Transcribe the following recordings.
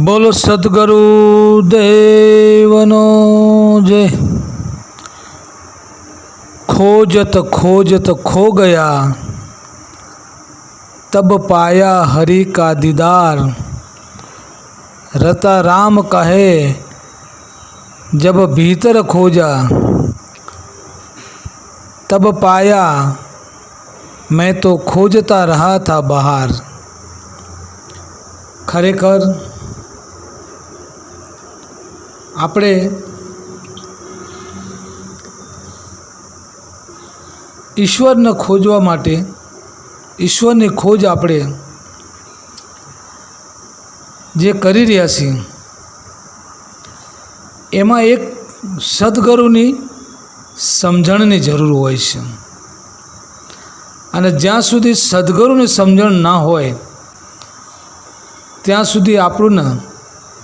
બોલો સદગુરુ દેવનો જય खोजत खोजत खो गया तब पाया हरि का दीदार रता राम कहे जब भीतर खोजा तब पाया मैं तो खोजता रहा था बाहर ખરેખર આપણે ઈશ્વરને ખોજવા માટે, ઈશ્વરની ખોજ આપણે જે કરી રહ્યા છીએ, એમાં એક સદગુરુની સમજણની જરૂર હોય છે. અને જ્યાં સુધી સદગુરુની સમજણ ના હોય, ત્યાં સુધી આપણને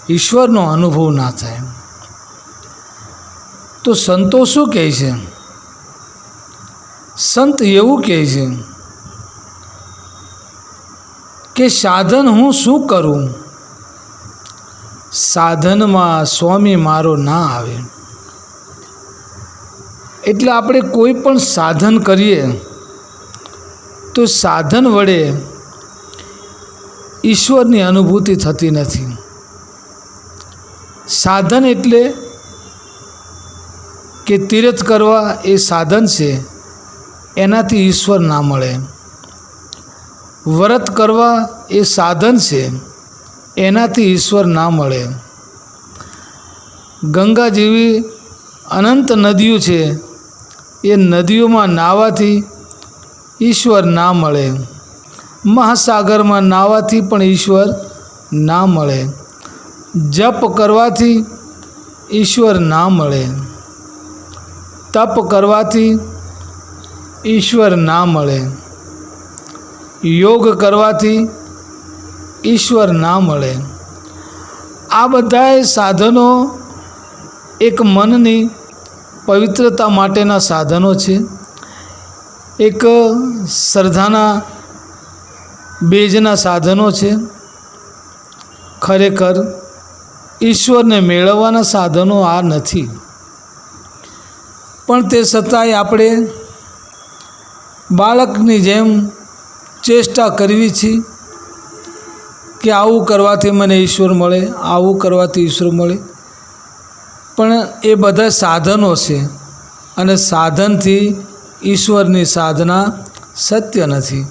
ઈશ્વરનો અનુભવ ના થાય. તો સંતો શું કહે છે? સંત એવું કહે છે કે સાધન હું શું કરું? સાધનમાં સ્વામી મારો ના આવે. એટલે આપણે કોઈ પણ સાધન કરીએ, તો સાધન વડે ઈશ્વરની અનુભૂતિ થતી નથી. સાધન એટલે કે તીર્થ કરવા એ સાધન છે, એનાથી ઈશ્વર ના મળે. વ્રત કરવા એ સાધન છે, એનાથી ઈશ્વર ના મળે. ગંગા જેવી અનંત નદીઓ છે, એ નદીઓમાં નાહવાથી ઈશ્વર ના મળે. મહાસાગરમાં નાહવાથી પણ ઈશ્વર ના મળે. જપ કરવાથી ઈશ્વર ના મળે. તપ કરવાથી ઈશ્વર ના મળે. યોગ કરવાથી ઈશ્વર ના મળે. આ બધાએ સાધનો એક મનની પવિત્રતા માટેના સાધનો છે. એક શ્રદ્ધાના બેજના સાધનો છે. ખરેખર ઈશ્વરને મેળવવાના સાધનો આ નથી. પણ તે છતાંય આપણે બાળકની જેમ ચેષ્ટા કરવી છે કે આવું કરવાથી મને ઈશ્વર મળે, આવું કરવાથી ઈશ્વર મળે. પણ એ બધા સાધનો છે અને સાધનથી ઈશ્વરની સાધના સત્ય નથી.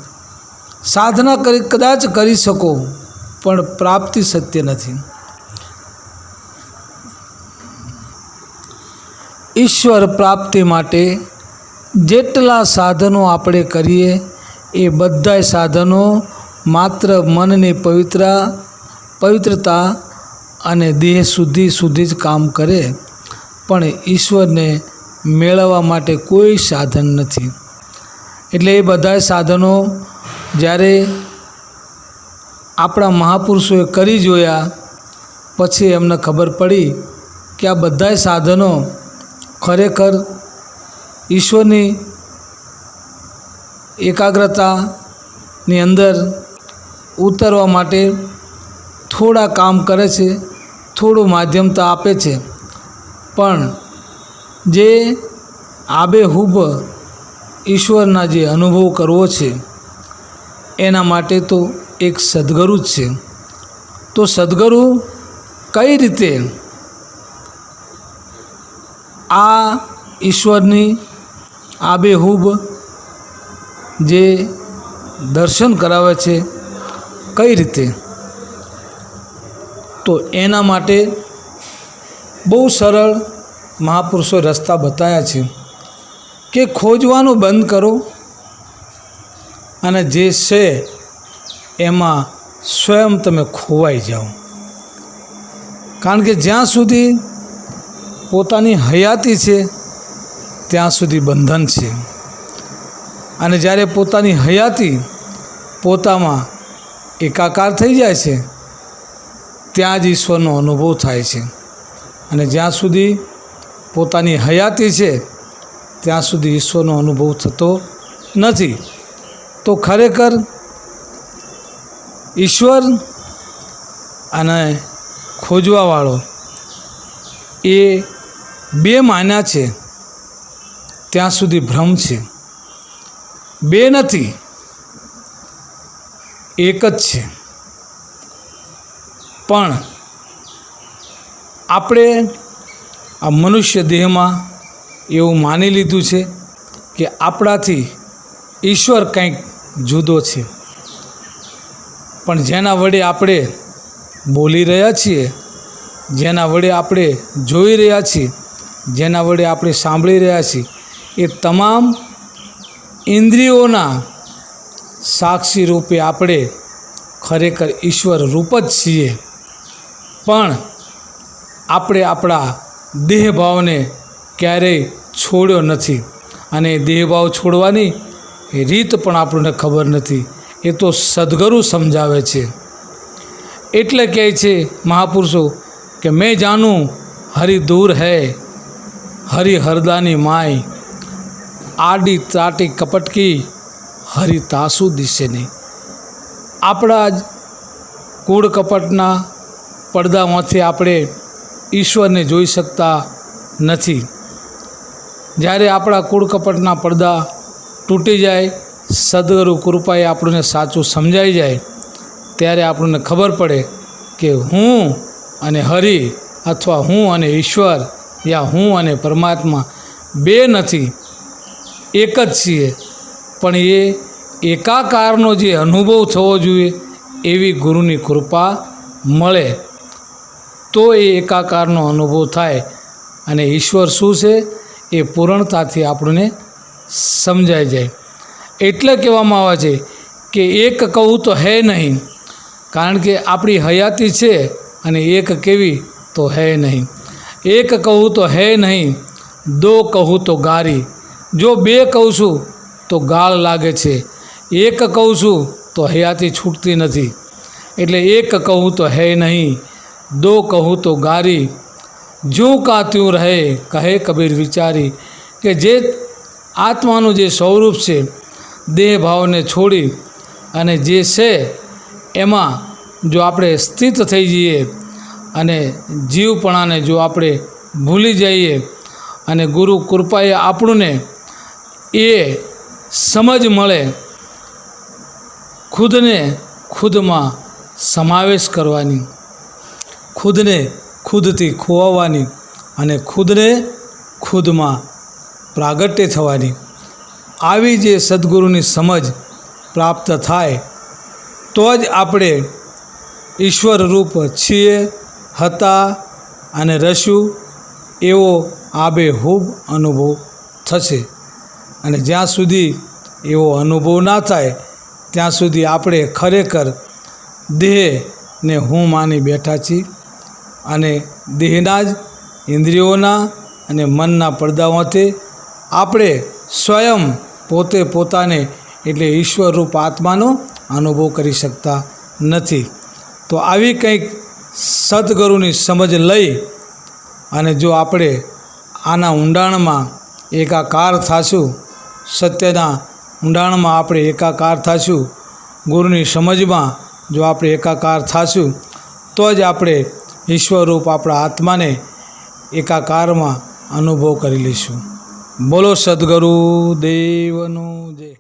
સાધના કરી કદાચ કરી શકો, પણ પ્રાપ્તિ સત્ય નથી. ઈશ્વર પ્રાપ્તિ માટે જેટલા સાધનો આપણે કરીએ, એ બધાય સાધનો માત્ર મનની પવિત્ર, પવિત્રતા અને દેહ શુદ્ધિ સુધી જ કામ કરે. પણ ઈશ્વરને મેળવવા માટે કોઈ સાધન નથી. એટલે એ બધા સાધનો જ્યારે આપણા મહાપુરુષોએ કરી જોયા, પછી એમને ખબર પડી કે આ બધાય સાધનો ખરેખર ઈશ્વરની એકાગ્રતાની અંદર ઉતરવા માટે થોડા કામ કરે છે, થોડું માધ્યમતા આપે છે. પણ જે આબેહૂબ ઈશ્વરના જે અનુભવ કરવો છે, એના માટે તો એક સદગુરુ જ છે. તો સદગુરુ કઈ રીતે આ ઈશ્વરની આબેહૂબ જે દર્શન કરાવે છે, કઈ રીતે? તો એના માટે બહુ સરળ મહાપુરુષો રસ્તા બતાવ્યા છે કે ખોજવાનું બંધ કરો અને જે છે એમાં સ્વયં તમે ખોવાઈ જાઓ. કારણ કે જ્યાં સુધી પોતાની હયાતી છે, ત્યાં સુધી બંધન છે. અને જ્યારે પોતાની હયાતી પોતામાં એકાકાર થઈ જાય છે, ત્યાં જ ઈશ્વરનો અનુભવ થાય છે. અને જ્યાં સુધી પોતાની હયાતી છે, ત્યાં સુધી ઈશ્વરનો અનુભવ થતો નથી. તો ખરેખર ઈશ્વર અને ખોજવાવાળો એ બે માન્યા છે, ત્યાં સુધી ભ્રમ છે. બે નથી, એક જ છે. પણ આપણે આ મનુષ્ય દેહમાં એવું માની લીધું છે કે આપણાથી ઈશ્વર કંઈક જુદો છે. પણ જેના વડે આપણે બોલી રહ્યા છીએ, જેના વડે આપણે જોઈ રહ્યા છીએ જેના વડે આપણે સાંભળી રહ્યા છીએ, એ તમામ ઇન્દ્રિયોના સાક્ષી રૂપે આપણે ખરેખર ઈશ્વર રૂપ જ છીએ. પણ આપણે આપણા દેહભાવને ક્યારેય છોડ્યો નથી અને દેહભાવ છોડવાની રીત પણ આપણને ખબર નથી. એ તો સદગુરુ સમજાવે છે. એટલે કહે છે મહાપુરુષો કે મેં જાણું હરિ દૂર હૈ. હરિ હરદાની માય આડી ત્રાટી કપટકી હરિ તાસુ દિશે નહીં આપણા જ કૂળ કપટના પડદામાંથી આપણે ઈશ્વરને જોઈ શકતા નથી. જ્યારે આપણા કૂળ કપટના પડદા તૂટી જાય, સદગુરુ કૃપાએ આપણને સાચું સમજાઈ જાય, ત્યારે આપણને ખબર પડે કે હું અને હરિ અથવા હું અને ઈશ્વર યા હું અને પરમાત્મા બે નથી, એક જ છીએ. પણ એ એકાકારનો જે અનુભવ થવો જોઈએ એવી ગુરુની કૃપા મળે. તો એ એકાકારનો અનુભવ થાય અને ઈશ્વર શું છે એ પૂર્ણતાથી આપણને સમજાઈ જાય. એટલે કહેવામાં આવે છે કે એક કહું તો હે નહીં, કારણ કે આપણી હયાતી છે અને એક કેવી તો હે નહીં. એક કહું તો હે નહીં, દો કહું તો ગારી. જો બે કહું છું તો ગાળ લાગે છે. એક કહું છું તો હયાતી છૂટતી નથી. એટલે એક કહું તો હે નહીં, દો કહું તો ગારી. જો કા ત્યું રહે, કહે કબીર વિચારી કે જે આત્માનું જે સ્વરૂપ છે દેહ ભાવને છોડી અને જે છે, એમાં જો આપણે સ્થિત થઈ જઈએ અને જીવપણાને જો આપણે ભૂલી જઈએ અને ગુરુ કૃપાએ આપણને એ સમજ મળે, ખુદને ખુદમાં સમાવેશ કરવાની, ખુદને ખુદથી ખોવાવાની અને ખુદને ખુદમાં પ્રાગટ્ય થવાની. આવી જે સદગુરુની સમજ પ્રાપ્ત થાય, તો જ આપણે ઈશ્વર રૂપ છીએ હતા અને રશું એવો આબેહૂબ અનુભવ થશે. અને જ્યાં સુધી એવો અનુભવ ના થાય, ત્યાં સુધી આપણે ખરેખર દેહને હું માની બેઠા છીએ અને દેહના જ ઇન્દ્રિયોના અને મનના પડદાઓથી આપણે સ્વયં પોતે પોતાને એટલે ઈશ્વરરૂપ આત્માનો અનુભવ કરી શકતા નથી. તો આવી કંઈક સદગુરુની સમજ લઈ અને જો આપણે આના ઊંડાણમાં એકાકાર થાશું, સત્યના ઊંડાણમાં આપણે એકાકાર થાશું, ગુરુની સમજમાં જો આપણે એકાકાર થાશું, તો જ આપણે ઈશ્વરરૂપ આપણા આત્માને એકાકારમાં અનુભવ કરી લઈશું. બોલો સદગુરુ દેવનું જય.